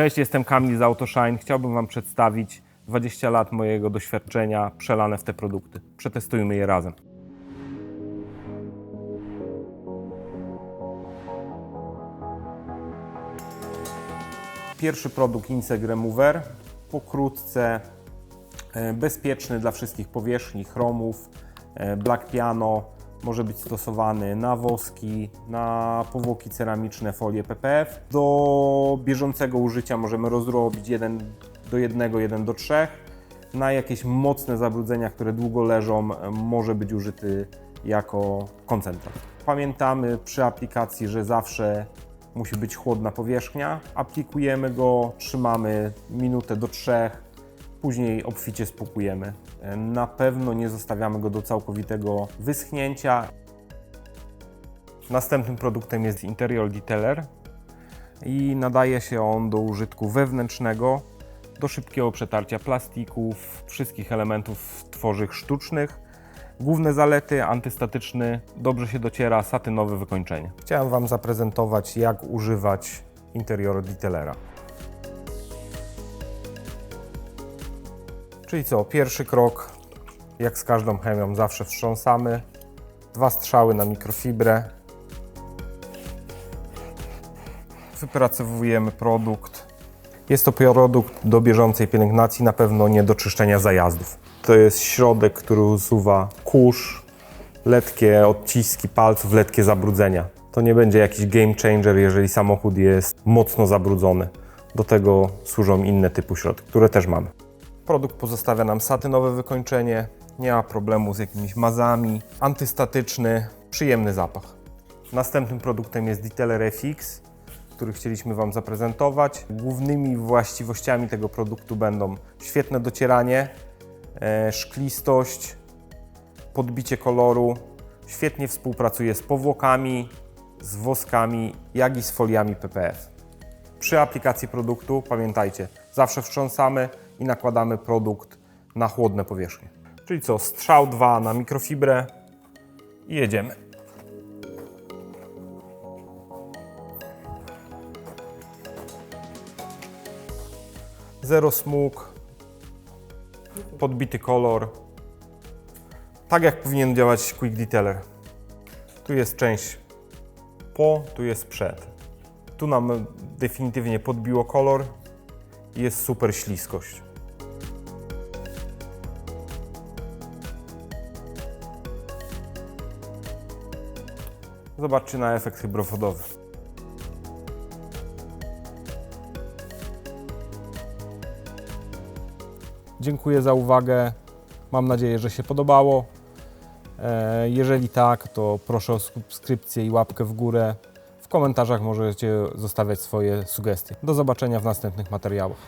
Cześć, jestem Kamil z AutoShine. Chciałbym Wam przedstawić 20 lat mojego doświadczenia przelane w te produkty. Przetestujmy je razem. Pierwszy produkt Insect Remover. Pokrótce e, bezpieczny dla wszystkich powierzchni, chromów, e, black piano. Może być stosowany na woski, na powłoki ceramiczne, folie PPF. Do bieżącego użycia możemy rozrobić 1 do 1, 1 do 3. Na jakieś mocne zabrudzenia, które długo leżą, może być użyty jako koncentrat. Pamiętamy przy aplikacji, że zawsze musi być chłodna powierzchnia. Aplikujemy go, trzymamy minutę do trzech, później obficie spłukujemy. Na pewno nie zostawiamy go do całkowitego wyschnięcia. Następnym produktem jest Interior Detailer i nadaje się on do użytku wewnętrznego, do szybkiego przetarcia plastików, wszystkich elementów tworzyw sztucznych. Główne zalety antystatyczny, dobrze się dociera, satynowe wykończenie. Chciałem Wam zaprezentować, jak używać interioru detailera. Czyli co, pierwszy krok, jak z każdą chemią, zawsze wstrząsamy. Dwa strzały na mikrofibrę. Wypracowujemy produkt. Jest to produkt do bieżącej pielęgnacji, na pewno nie do czyszczenia zajazdów. To jest środek, który usuwa kurz, letkie odciski palców, letkie zabrudzenia. To nie będzie jakiś game changer, jeżeli samochód jest mocno zabrudzony. Do tego służą inne typu środki, które też mamy. Produkt pozostawia nam satynowe wykończenie, nie ma problemu z jakimiś mazami, antystatyczny, przyjemny zapach. Następnym produktem jest Detailer FX, który chcieliśmy Wam zaprezentować. Głównymi właściwościami tego produktu będą świetne docieranie, e, szklistość, podbicie koloru, świetnie współpracuje z powłokami, z woskami, jak i z foliami PPF. Przy aplikacji produktu pamiętajcie, zawsze wstrząsamy i nakładamy produkt na chłodne powierzchnie. Czyli co, strzał 2 na mikrofibrę i jedziemy. Zero smug, podbity kolor. Tak jak powinien działać Quick Detailer. Tu jest część po, tu jest przed. Tu nam definitywnie podbiło kolor i jest super śliskość. Zobaczcie na efekt hybrofodowy. Dziękuję za uwagę. Mam nadzieję, że się podobało. E, Jeżeli tak, to proszę o subskrypcję i łapkę w górę. W komentarzach możecie zostawiać swoje sugestie. Do zobaczenia w następnych materiałach.